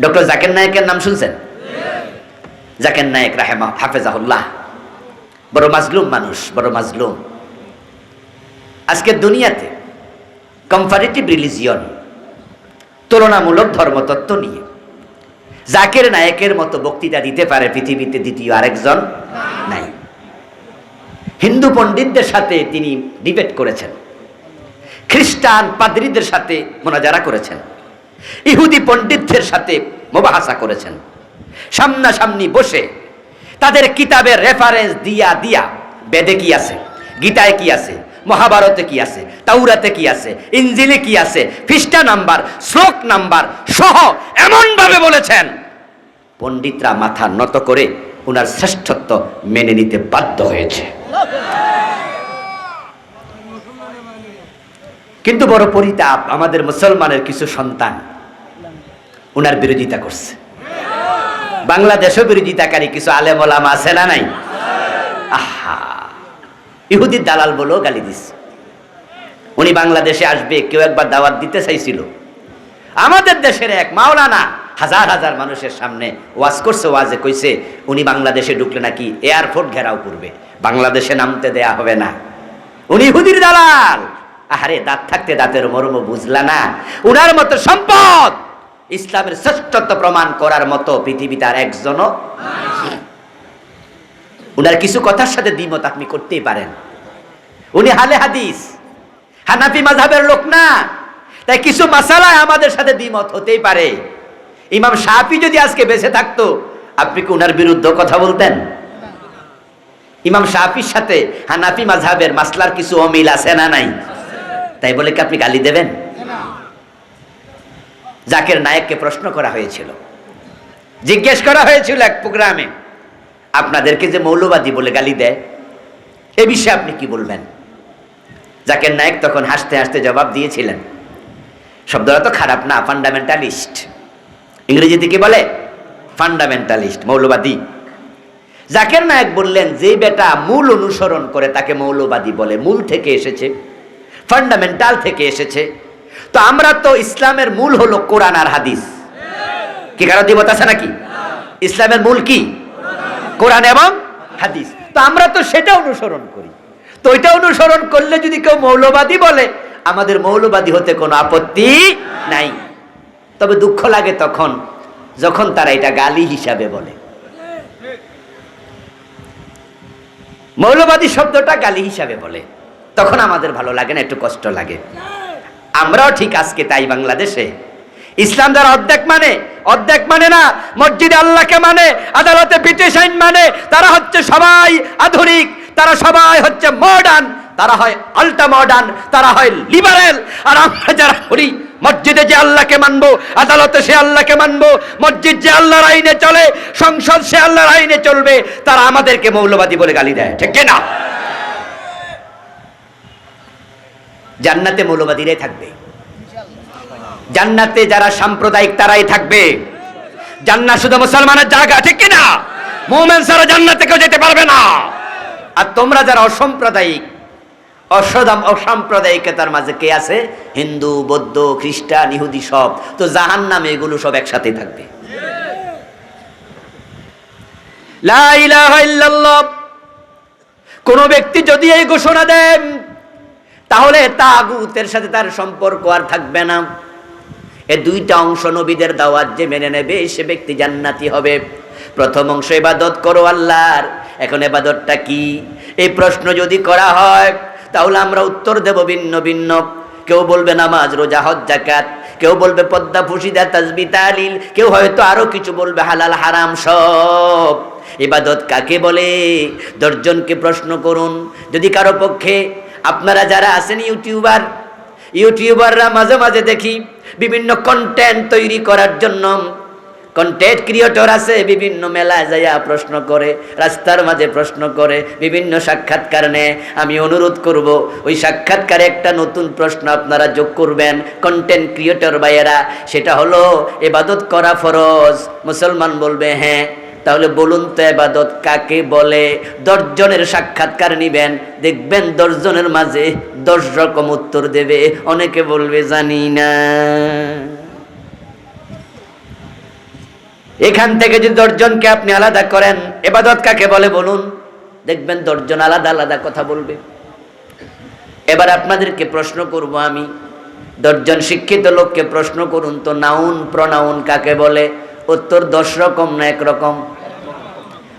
Doctor Zaker নায়কের নাম শুনছেন? জাকের নায়ক রাহেমা, হাফেজাহুল্লাহ। বড় মাজলুম মানুষ, বড় মাজলুম। আজকের দুনিয়াতে কম্পারেটিভ রিলিজিয়ন তুলনামূলক ধর্মতত্ত্ব নিয়ে জাকের নায়কের মতো বক্তৃতা দিতে পারে পৃথিবীতে দ্বিতীয় আরেকজন নাই। হিন্দু পণ্ডিতদের সাথে তিনি ডিবেট করেছেন। খ্রিস্টান পাদ্রীদের সাথে মোনাজারা করেছেন। ইহুদি পণ্ডিতদের সাথে মোবাহাসা করেছেন। সামনাসামনি বসে তাদের কিতাবের রেফারেন্স দিয়া দিয়া বেদে কি আছে, গীতায় কি আছে, মহাভারতে কি আছে তাউরাতে কি আছে ইঞ্জিলে কি আছে খ্রিস্টা নাম্বার, শ্লোক নাম্বার সহ এমনভাবে বলেছেন। পণ্ডিতরা মাথা নত করে ওনার শ্রেষ্ঠত্ব মেনে নিতে বাধ্য হয়েছে। কিন্তু বড় পরিতাপ আমাদের মুসলমানের কিছু সন্তান ওনার বিরোধিতা করছে। বাংলাদেশও বিরোধিতাকারী কিছু আলেম ওলামা আছে না নাই? আহা! ইহুদির দালাল বলেও গালি দিচ্ছে উনি বাংলাদেশে আসবে, কেউ একবার দাওয়াত দিতে চাইছিল। আমাদের দেশের এক মাওলানা হাজার হাজার মানুষের সামনে ওয়াজ করছে, ওয়াজে কইছে, উনি বাংলাদেশে ঢুকলে নাকি এয়ারপোর্ট ঘেরাও করবে। বাংলাদেশে নামতে দেয়া হবে না। উনি ইহুদির দালাল! আহারে, দাঁত থাকতে দাঁতের মর্ম বুঝলা না। উনার মতো সম্পদ! ইসলামের শ্রেষ্ঠত্ব প্রমাণ করার মতো পৃথিবীতে আর একজনও উনার কিছু কথার সাথে দ্বিমত আপনি করতেই পারেন। উনি হালে হাদিস। হানাফি মাঝাবের লোক না। তাই কিছু মাসালায় আমাদের সাথে দ্বিমত হতেই পারে। ইমাম সাহাফি যদি আজকে বেঁচে থাকতো, আপনি কি উনার বিরুদ্ধে কথা বলতেন? ইমাম সাহাফির সাথে হানাফি মাঝাবের মাসলার কিছু অমিল আছে না নাই? তাই বলে কি আপনি গালি দেবেন? জাকের নায়ককে প্রশ্ন করা হয়েছিল। জিজ্ঞেস করা হয়েছিল এক প্রোগ্রামে, আপনাদেরকে যে মৌলবাদী বলে গালি দেয়, এ বিষয়ে আপনি কি বলবেন? জাকের নায়ক তখন হাসতে হাসতে জবাব দিয়েছিলেন, শব্দটা তো খারাপ না ফান্ডামেন্টালিস্ট ইংরেজিতে কি বলে ফান্ডামেন্টালিস্ট মৌলবাদী। জাকের নায়ক বললেন, যে বেটা মূল অনুসরণ করে তাকে মৌলবাদী বলে, মূল থেকে এসেছে ফান্ডামেন্টাল থেকে এসেছে তো আমরা তো ইসলামের মূল হলো কোরআন আর হাদিস। কি কারও দিবত আছে নাকি? ইসলামের মূল কি? কোরআন এবং হাদিস। তো আমরা তো সেটা অনুসরণ করি। তো ওইটা অনুসরণ করলে যদি কেউ মৌলবাদী বলে, আমাদের মৌলবাদী হতে কোনো আপত্তি নাই। তবে দুঃখ লাগে তখন, যখন তারা এটা গালি হিসাবে বলে। মৌলবাদী শব্দটা গালি হিসাবে বলে। তখন আমাদের ভালো লাগে না, একটু কষ্ট লাগে। আমরাও ঠিক আজকে তাই বাংলাদেশে। ইসলাম যারা অর্ধেক মানে অর্ধেক মানে না, মসজিদে আল্লাহকে মানে আদালতে ব্রিটিশ আইন মানে তারা হচ্ছে সবাই আধুনিক, তারা সবাই হচ্ছে মডার্ন তারা হয় আল্টা মডার্ন তারা হয় লিবারেল আর আমরা যারা করি, মসজিদে যে আল্লাহকে মানবো, আদালতে সে আল্লাহকে মানবো, মসজিদ যে আল্লাহর আইনে চলে, সংসদ সে আল্লাহর আইনে চলবে, তারা আমাদেরকে মৌলবাদী বলে গালি দেয়, ঠিক না জান্নাতে মৌলবাদীরাই থাকবে। জান্নাতে যারা সাম্প্রদায়িক তারাই থাকবে। জান্নাত শুধু মুসলমানের জায়গা, ঠিক কিনা? মোমেন সারা জান্নাতে কেউ যেতে পারবে না। আর তোমরা যারা অসাম্প্রদায়িক অসদাম অসাম্প্রদায়িকতার মাঝে কে আছে? হিন্দু, বৌদ্ধ, খ্রিস্টান, ইহুদি সব। তো জাহান নামে এগুলো সব একসাথে থাকবে। কোন ব্যক্তি যদি এই ঘোষণা দেন তাহলে তাগুতের সাথে তার সম্পর্ক আর থাকবে না। এ দুইটা অংশ নবীদের দাওয়াত যে মেনে নেবে, সে ব্যক্তি জান্নাতি হবে। প্রথম অংশ ইবাদত করো আল্লাহর। এখন এবাদতটা কি? এই প্রশ্ন যদি করা হয়, তাহলে আমরা উত্তর দেব ভিন্ন ভিন্ন। কেউ বলবে নামাজ, রোজা, হজ জাকাত কেউ বলবে পদ্মা, ফুসিদা, তাজবি, তালিল। কেউ হয়তো আরও কিছু বলবে, হালাল, হারাম সব। ইবাদত কাকে বলে? দশজনকে প্রশ্ন করুন। যদি কারও পক্ষে আপনারা যারা আছেন ইউটিউবার, ইউটিউবাররা মাঝে মাঝে দেখি বিভিন্ন কন্টেন্ট তৈরি করার জন্য। কন্টেন্ট ক্রিয়েটর আছে, বিভিন্ন মেলায় যাইয়া প্রশ্ন করে, রাস্তার মাঝে প্রশ্ন করে, বিভিন্ন সাক্ষাৎকার নেয় আমি অনুরোধ করব, ওই সাক্ষাৎকারে একটা নতুন প্রশ্ন আপনারা যোগ করবেন কন্টেন্ট ক্রিয়েটর ভাইয়েরা। সেটা হলো, এবাদত করা ফরজ। মুসলমান বলবে হ্যাঁ। তাহলে বলুন তো এবাদত কাকে বলে? দশজনের সাক্ষাৎকার নিবেন, দেখবেন দশজনের মাঝে দশ রকম উত্তর দেবে। অনেকে বলবে, জানি না। এখান থেকে যদি দশজনকে আপনি আলাদা করেন, এবাদত কাকে বলে বলুন? দেখবেন দশজন আলাদা আলাদা কথা বলবে। এবার আপনাদেরকে প্রশ্ন করব আমি। দশজন শিক্ষিত লোককে প্রশ্ন করুন তো, নাউন, প্রনাউন কাকে বলে? উত্তর দশ রকম না একরকম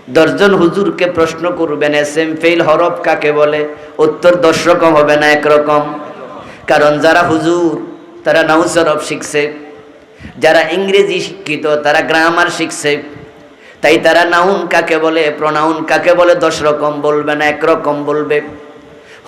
দশজন হুজুরকে প্রশ্ন করবেন এস এম ফেল হরফ কাকে বলে? উত্তর, দশ রকম হবে না একরকম কারণ যারা হুজুর, তারা নাউস হরফ শিখছে। যারা ইংরেজি শিক্ষিত, তারা গ্রামার শিখছে। তাই তারা নাউন কাকে বলে, প্রনাউন কাকে বলে, দশ রকম বলবে না একরকম বলবে।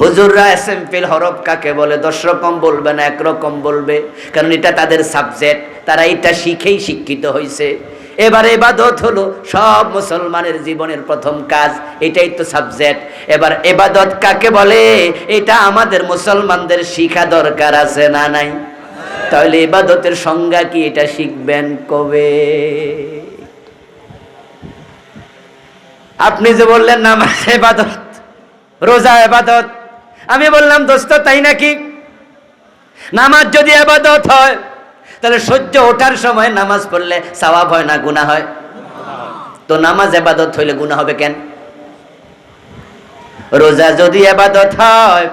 হুজুররা এসএমপিল হরফ কাকে বলে, দশ রকম বলবে না একরকম বলবে। কারণ এটা তাদের সাবজেক্ট, তারা এটা শিখেই শিক্ষিত হয়েছে এবার এবাদত হলো সব মুসলমানের জীবনের প্রথম কাজ, এটাই তো সাবজেক্ট এবার এবাদত কাকে বলে? এটা আমাদের মুসলমানদের শিখা দরকার আছে না নাই? তাহলে এবাদতের সংজ্ঞা কি? এটা শিখবেন কবে? আপনি যে বললেন নামাজ এবাদত, রোজা এবাদত, আমি বললাম, দোস্ত, তাই নাকি? নামাজ যদি এবাদত হয় তাহলে সহ্য ওঠার সময় নামাজ পড়লে সওয়াব হয় না, গুনাহ হয়? তো নামাজ এবাদত হইলে গুনাহ হবে কেন? রোজা যদি এবাদত হয়,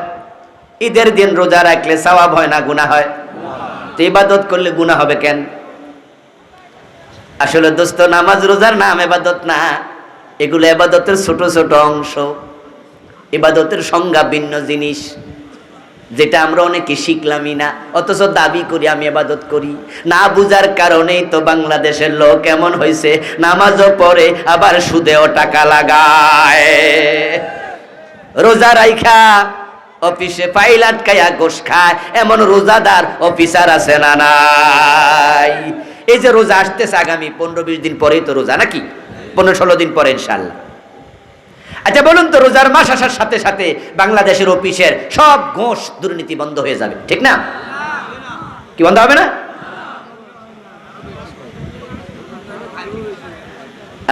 ঈদের দিন রোজা রাখলে সওয়াব হয় না, গুনাহ হয়? তো ইবাদত করলে গুনাহ হবে কেন? আসলে দোস্ত, নামাজ রোজার নাম এবাদত না, এগুলো এবাদতের ছোট ছোট অংশ। ইবাদতের সংজ্ঞা ভিন্ন জিনিস। যেটা আমরা অনেকে শিখলামই না, অথচ দাবি করি, আমি এবাদত করি। না বুঝার কারণেই তো বাংলাদেশের লোক এমন হয়েছে নামাজও পড়ে, আবার সুদেও টাকা লাগায়। রোজা রাইখা, অফিসে ফাইল আটকাইয়া গোস খায়, এমন রোজাদার অফিসার আছে না নাই। এই যে রোজা আসতেছে আগামী পনেরো বিশ দিন পরেই তো রোজা নাকি? পনেরো ষোলো দিন পরে ইনশাল্লাহ। আচ্ছা বলুন তো, রোজার মাস আসার সাথে সাথে বাংলাদেশের অফিসের সব ঘোষ দুর্নীতি বন্ধ হয়ে যাবে, ঠিক না? কি বন্ধ হবে না?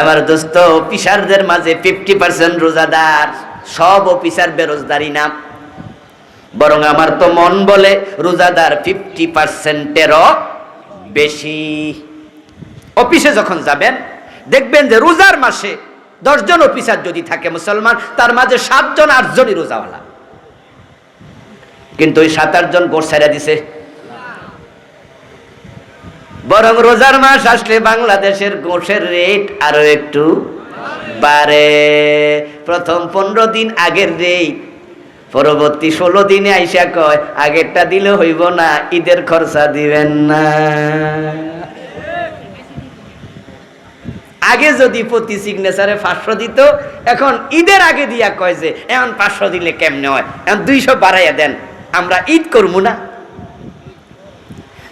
আমার দোস্ত, অফিসারদের মাঝে ফিফটি পার্সেন্ট রোজাদার, সব অফিসার বেরোজদারি না। বরং আমার তো মন বলে রোজাদার ফিফটি পার্সেন্টেরও বেশি। অফিসে যখন যাবেন, দেখবেন যে রোজার মাসে দশজন অফিসার যদি থাকে মুসলমান, তার মাঝে সাতজন, আটজনই রোজাওয়ালা। কিন্তু ওই সাত, আটজন গোর ছেড়ে দিছে। বরং রোজার মাস আসলে বাংলাদেশের গোশের রেট আরও একটু বাড়ে। প্রথম পনেরো দিন আগের রেট, পরবর্তী ষোলো দিনে আইসা কয়, আগেরটা দিলে হইব না, ঈদের খরচা দিবেন না। আগে যদি প্রতি সিগনেচারে পাঁচশো দিত, এখন ঈদের আগে দিয়া কয় যে, এখন পাঁচশো দিলে কেমনে হয়? এখন দুইশো বাড়াইয়া দেন, আমরা ঈদ করব না।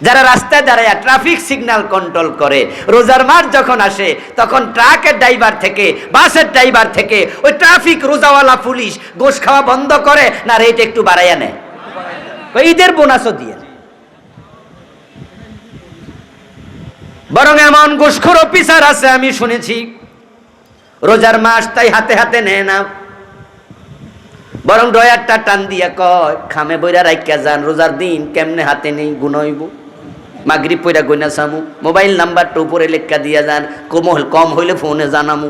যারা রাস্তায় দাঁড়ায় ট্রাফিক সিগন্যাল কন্ট্রোল করে, রোজার মাস যখন আসে, তখন ট্রাকের ড্রাইভার থেকে, বাসের ড্রাইভার থেকে, ওই ট্রাফিক রোজাওয়ালা পুলিশ গোশ খাওয়া বন্ধ করে, না রেট একটু বাড়াইয়া নেয়। ঈদের বোনাসও দিয়ে বরং এমন ঘুষখোর অফিসার আছে, আমি শুনেছি। রোজার মাস তাই হাতে হাতে নেয় না। বরং ডয়ারটা টান দিয়া কয়, খামে বইরা রাইকা যান, রোজার দিন কেমনে হাতে নেই গুনইব মাগরি পইরা গইনা সামু, মোবাইল নাম্বারটা উপরে লেখা দিয়া যান, কোমল কম হইলে ফোনে জানামু।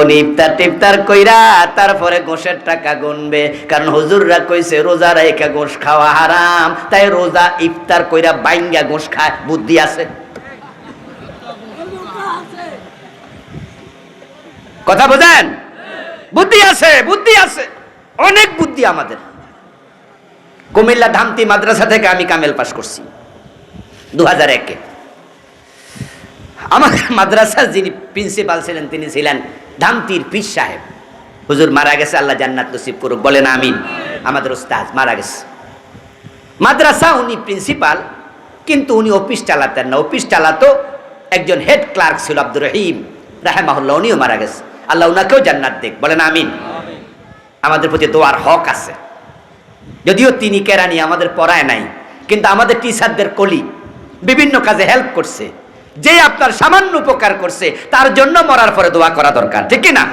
উনি ইফতার টিফতার কইরা তারপরে গোশের টাকা গুনবে। কারণ হুজুররা কইছে, রোজা রেখা গোশ খাওয়া হারাম। তাই রোজা ইফতার কইরা বাইঙ্গা গোশ খায়। বুদ্ধি আছে? কথা বোঝেন? বুদ্ধি আছে বুদ্ধি আছে। অনেক বুদ্ধি আমাদের। কুমিল্লা ধামতি মাদ্রাসা থেকে আমি কামেল পাস করছি দু হাজার একে। আমার মাদ্রাসার যিনি প্রিন্সিপাল ছিলেন, তিনি ছিলেন ধামতির পীর সাহেব। হুজুর মারা গেছে, আল্লাহ জান্নাত নসিব করুক, বলেন আমিন। আমাদের ওস্তাদ মারা গেছে। মাদ্রাসা উনি প্রিন্সিপাল কিন্তু উনি অফিস চালাতেন না। অফিস চালাতো একজন হেড ক্লার্ক ছিল আব্দুর রহিম। রাহেমাহুল্লাহ, উনিও মারা গেছে। আল্লাহ উনাকেও জান্নাত দেখ বলেন আমিন। আমাদের প্রতি দোয়ার হক আছে। যদিও তিনি কেরানি আমাদের পড়ায় নাই, কিন্তু আমাদের টিচারদের কলি বিভিন্ন কাজে হেল্প করছে। যে আপনার সামান্য উপকার করছে, তার জন্য মরার পরে দোয়া করা দরকার। ঠিক না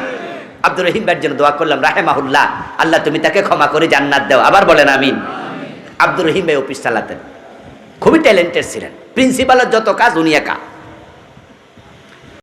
আব্দুর রহিম ভাইয়ের জন্য দোয়া করলাম, রাহেমাহুল্লাহ। আল্লাহ তুমি তাকে ক্ষমা করে জান্নাত দাও। আবার বলেন আমি আব্দুর রহিম ভাই অফিস চালাতেন। খুবই ট্যালেন্টেড ছিলেন। প্রিন্সিপালের যত কাজ, উনি একা।